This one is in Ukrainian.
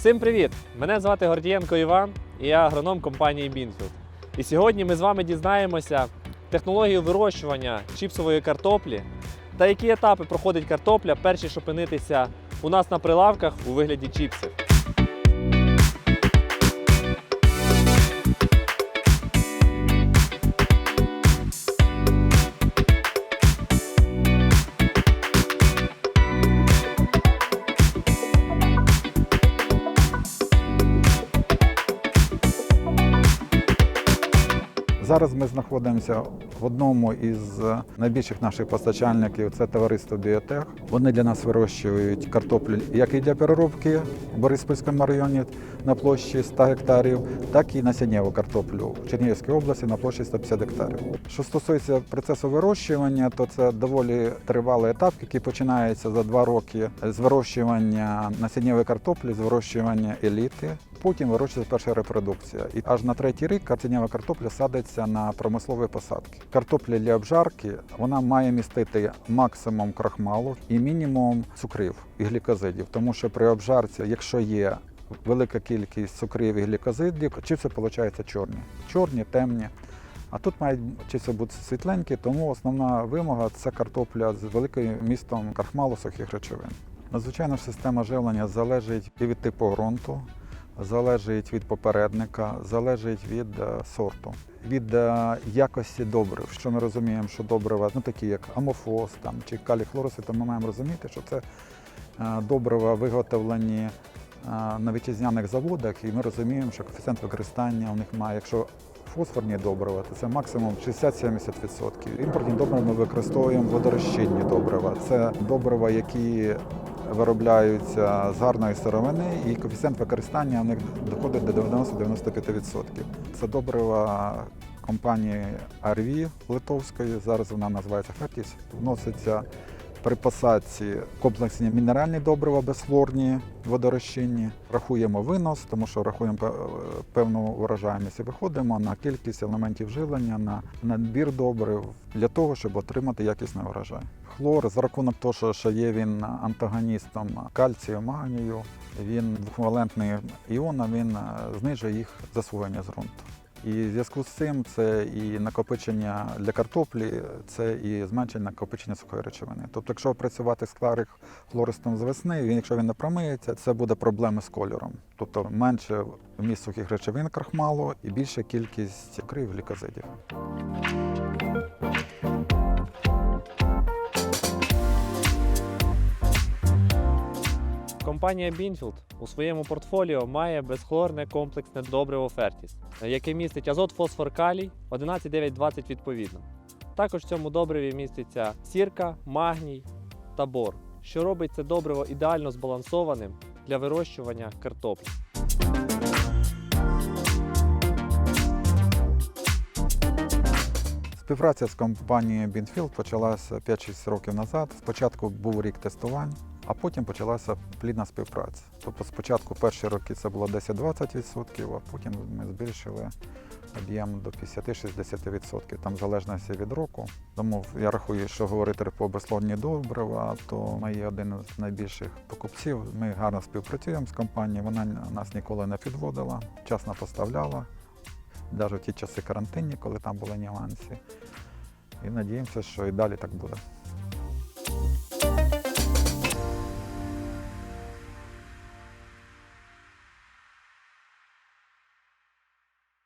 Всім привіт! Мене звати Гордієнко Іван, і я агроном компанії Бінфілд. І сьогодні ми з вами дізнаємося технологію вирощування чіпсової картоплі та які етапи проходить картопля, перші, опинитися у нас на прилавках у вигляді чіпсів. Зараз ми знаходимося в одному із найбільших наших постачальників це товариство Біотех. Вони для нас вирощують картоплю як і для переробки в Бориспільському районі на площі 100 гектарів, так і насіннєву картоплю в Чернігівській області на площі 150 гектарів. Що стосується процесу вирощування, то це доволі тривалий етап, який починається за два роки з вирощування насіннєвої картоплі, з вирощування еліти. Потім вирощується перша репродукція. І аж на третій рік картинєва картопля садиться на промислові посадки. Картопля для обжарки вона має містити максимум крахмалу і мінімум цукрів і глікозидів, тому що при обжарці, якщо є велика кількість цукрів і глікозидів, чипси виходять чорні. Чорні, темні. А тут мають чипси бути світленькі, тому основна вимога це картопля з великим містом крахмалу сухих речовин. Надзвичайно ж система живлення залежить і від типу ґрунту, залежить від попередника, залежить від е, сорту, від е, якості добрив. Що ми розуміємо, що добрива, ну такі як амофос там, чи каліхлороси, то ми маємо розуміти, що це е, добрива виготовлені на вітчизняних заводах, і ми розуміємо, що коефіцієнт використання у них має, якщо фосфорні добрива, то це максимум 60-70%. Імпортні добрива ми використовуємо водорозчинні добрива. Це добрива, які виробляються з гарної сировини, і коефіцієнт використання у них доходить до 90-95%. Це добрива компанії RV Литовської, зараз вона називається Харківськ. Вноситься при посадці комплексні мінеральні добрива безфлорні, водорозчинні. Рахуємо винос, тому що рахуємо певну урожайність і виходимо на кількість елементів живлення, на надбір добрив для того, щоб отримати якісний урожай. Хлор за рахунок того, що- є він антагоністом кальцію, магнію, він двохвалентний іон, він е, знижує їх засвоєння з ґрунту. І в зв'язку з цим це і накопичення для картоплі, це і зменшення накопичення сухої речовини. Тобто, якщо працювати з кларих хлористом з весни, він, якщо він не промиється, це буде проблеми з кольором. Тобто менше вміст сухих речовин крахмалу і більша кількість крив глікозидів. Компанія Бінфілд у своєму портфоліо має безхлорне комплексне добриво Фертіс, яке містить азот, фосфор, калій 11, 9, 20 відповідно. Також в цьому добриві міститься сірка, магній та бор, що робить це добриво ідеально збалансованим для вирощування картоплі. Співпраця з компанією Бінфілд почалася 5-6 років назад. Спочатку був рік тестувань, а потім почалася плідна співпраця. Тобто спочатку перші роки це було 10-20%, а потім ми збільшили об'єм до 50-60%, там в залежності від року. Тому я рахую, що говорити про безсловні добрива, то ми є один з найбільших покупців. Ми гарно співпрацюємо з компанією, вона нас ніколи не підводила, вчасно поставляла навіть в ті часи карантинні, коли там були нюанси. І надіємося, що і далі так буде.